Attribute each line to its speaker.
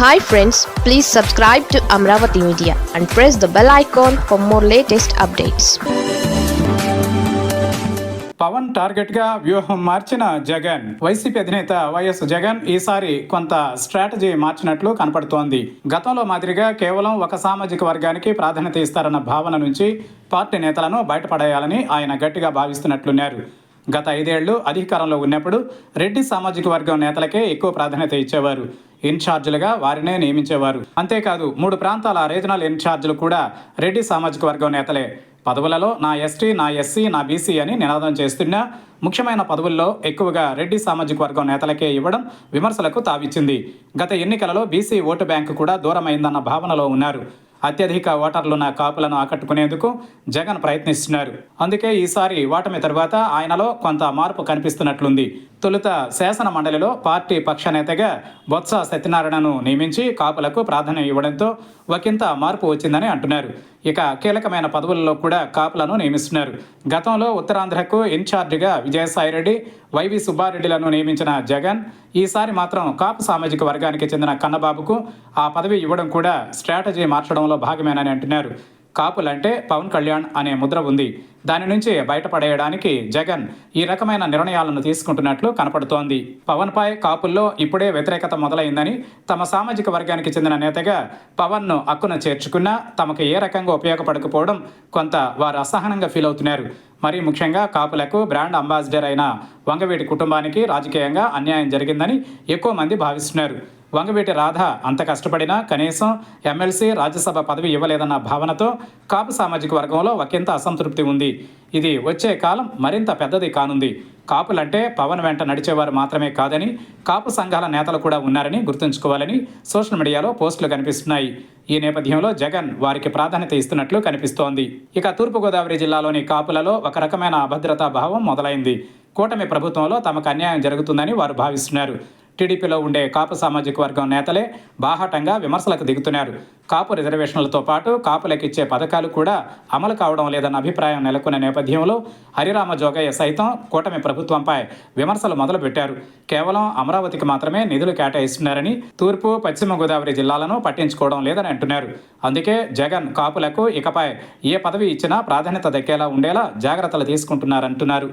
Speaker 1: Hi friends please subscribe to Amaravati media and press the bell icon for more latest updates
Speaker 2: Pawan టార్గెట్గా వ్యూహం మార్చిన జగన్. వైసీపీ అధినేత వైఎస్ జగన్ ఈసారి కొంత స్ట్రాటజీ మార్చినట్లు కనపడుతోంది. గతంలో మాదిరిగా కేవలం ఒక సామాజిక వర్గానికి ప్రాధాన్యత ఇస్తారన్న భావన నుంచి పార్టీ నేతలను బయటపడేయాలని ఆయన గట్టిగా భావిస్తున్నట్లున్నారు. గత ఐదేళ్ళు అధికారంలో ఉన్నప్పుడు రెడ్డి సామాజిక వర్గం నేతలకే ఎక్కువ ప్రాధాన్యత ఇచ్చేవారు. ఇన్ఛార్జీలుగా వారినే నియమించేవారు. అంతేకాదు మూడు ప్రాంతాల రీజనల్ ఇన్ఛార్జీలు కూడా రెడ్డి సామాజిక వర్గం నేతలే. పదవులలో నా ఎస్టీ నా ఎస్సీ నా బీసీ అని నినాదం చేస్తున్నా ముఖ్యమైన పదవుల్లో ఎక్కువగా రెడ్డి సామాజిక వర్గం నేతలకే ఇవ్వడం విమర్శలకు తావిచ్చింది. గత ఎన్నికలలో బీసీ ఓటు బ్యాంకు కూడా దూరమైందన్న భావనలో ఉన్నారు. అత్యధిక ఓటర్లున్న కాపులను ఆకట్టుకునేందుకు జగన్ ప్రయత్నిస్తున్నారు. అందుకే ఈసారి ఓటమి తర్వాత ఆయనలో కొంత మార్పు కనిపిస్తున్నట్లుంది. తొలుత శాసన మండలిలో పార్టీ పక్ష నేతగా బొత్స సత్యనారాయణను నియమించి కాపులకు ప్రాధాన్యం ఇవ్వడంతో ఒకంత మార్పు వచ్చిందని అంటున్నారు. ఇక కీలకమైన పదవుల్లో కూడా కాపులను నియమిస్తున్నారు. గతంలో ఉత్తరాంధ్రకు ఇన్ఛార్జిగా విజయసాయిరెడ్డి వైవి సుబ్బారెడ్డిలను నియమించిన జగన్ ఈసారి మాత్రం కాపు సామాజిక వర్గానికి చెందిన కన్నబాబుకు ఆ పదవి ఇవ్వడం కూడా స్ట్రాటజీ మార్చడంలో భాగమేనని అంటున్నారు. కాపులంటే పవన్ కళ్యాణ్ అనే ముద్ర ఉంది. దాని నుంచి బయటపడేయడానికి జగన్ ఈ రకమైన నిర్ణయాలను తీసుకుంటున్నట్లు కనపడుతోంది. పవన్పై కాపుల్లో ఇప్పుడే వ్యతిరేకత మొదలైందని తమ సామాజిక వర్గానికి చెందిన నేతగా పవన్ను అక్కున చేర్చుకున్నా తమకు ఏ రకంగా ఉపయోగపడకపోవడం కొంత వారు అసహనంగా ఫీల్ అవుతున్నారు. మరీ ముఖ్యంగా కాపులకు బ్రాండ్ అంబాసిడర్ అయిన వంగవీటి కుటుంబానికి రాజకీయంగా అన్యాయం జరిగిందని ఎక్కువ మంది భావిస్తున్నారు. వంగవీటి రాధ అంత కష్టపడినా కనీసం ఎమ్మెల్సీ రాజ్యసభ పదవి ఇవ్వలేదన్న భావనతో కాపు సామాజిక వర్గంలో ఒకంత అసంతృప్తి ఉంది. ఇది వచ్చే కాలం మరింత పెద్దది కానుంది. కాపులంటే పవన్ వెంట నడిచేవారు మాత్రమే కాదని కాపు సంఘాల నేతలు కూడా ఉన్నారని గుర్తుంచుకోవాలని సోషల్ మీడియాలో పోస్టులు కనిపిస్తున్నాయి. ఈ నేపథ్యంలో జగన్ వారికి ప్రాధాన్యత ఇస్తున్నట్లు కనిపిస్తోంది. ఇక తూర్పుగోదావరి జిల్లాలోని కాపులలో ఒక రకమైన అభద్రతా భావం మొదలైంది. కూటమి ప్రభుత్వంలో తమకు అన్యాయం జరుగుతుందని వారు భావిస్తున్నారు. టీడీపీలో ఉండే కాపు సామాజిక వర్గం నేతలే బాహాటంగా విమర్శలకు దిగుతున్నారు. కాపు రిజర్వేషన్లతో పాటు కాపులకు ఇచ్చే పథకాలు కూడా అమలు కావడం లేదన్న అభిప్రాయం నెలకొన్న నేపథ్యంలో హరిరామ జోగయ్య సైతం కూటమి ప్రభుత్వంపై విమర్శలు మొదలుపెట్టారు. కేవలం అమరావతికి మాత్రమే నిధులు కేటాయిస్తున్నారని తూర్పు పశ్చిమ గోదావరి జిల్లాలను పట్టించుకోవడం లేదని అంటున్నారు. అందుకే జగన్ కాపులకు ఇకపై ఏ పదవి ఇచ్చినా ప్రాధాన్యత దక్కేలా ఉండేలా జాగ్రత్తలు తీసుకుంటున్నారంటున్నారు.